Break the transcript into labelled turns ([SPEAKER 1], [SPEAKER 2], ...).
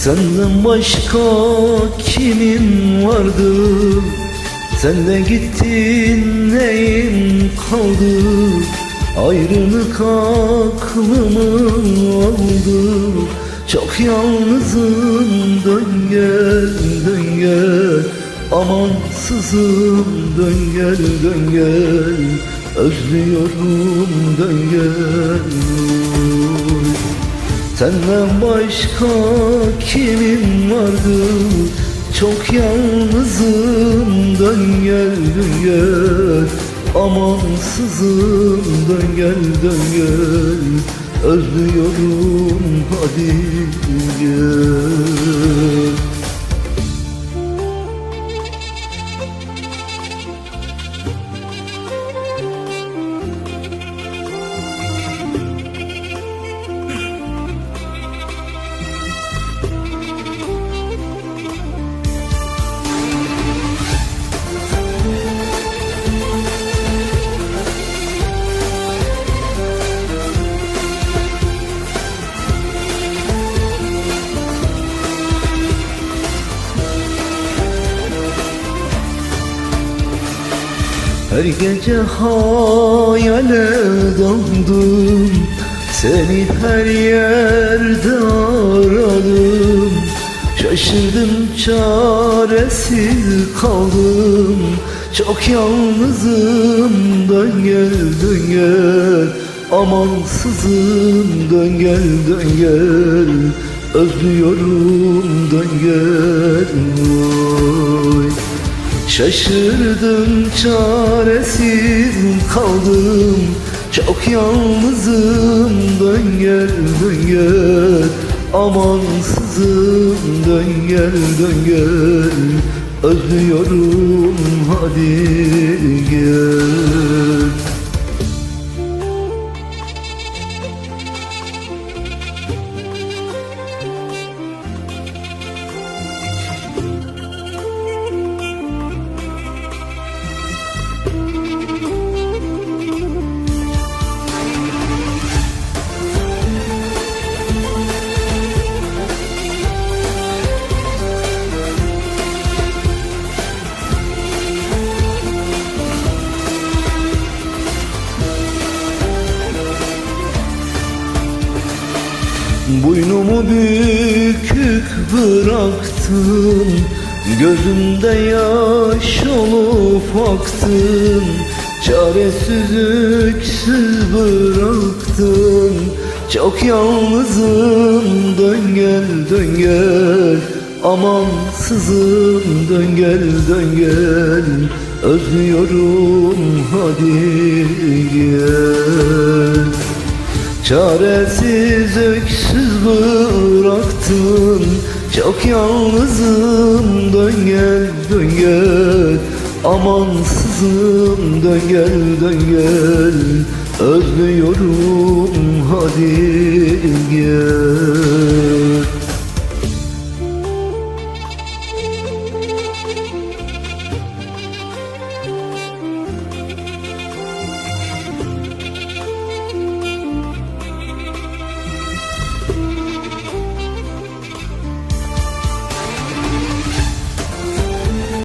[SPEAKER 1] Senden başka kimin vardı Sen de gittin neyim kaldı? Ayrılık aklımı aldı. Çok yalnızım dön gel dön gel. Amansızım dön gel dön gel. Özlüyorum dön gel Senden başka kimin vardı? Çok yalnızım dön gel dön gel. Amansızım dön gel dön gel. Özlüyorum hadi gel Her gece hayale daldım Seni her yerde aradım. Şaşırdım çaresiz kaldım. Çok yalnızım dön gel dön gel. Amansızım dön gel dön gel. Özlüyorum dön gel. Şaşırdım çaresiz kaldım. Çok yalnızım dön gel dön gel Amansızım dön gel dön gel Özlüyorum hadi gel Boynumu bükük bıraktım Gözümde yaş olup aktım Çaresiz öksüz bıraktım Çok yalnızım dön gel dön gel Amansızım dön gel dön gel. Özlüyorum hadi gel. Çaresiz öksüz bıraktın. Çok yalnızım dön gel dön gel. Amansızım dön gel dön gel. Özlüyorum hadi gel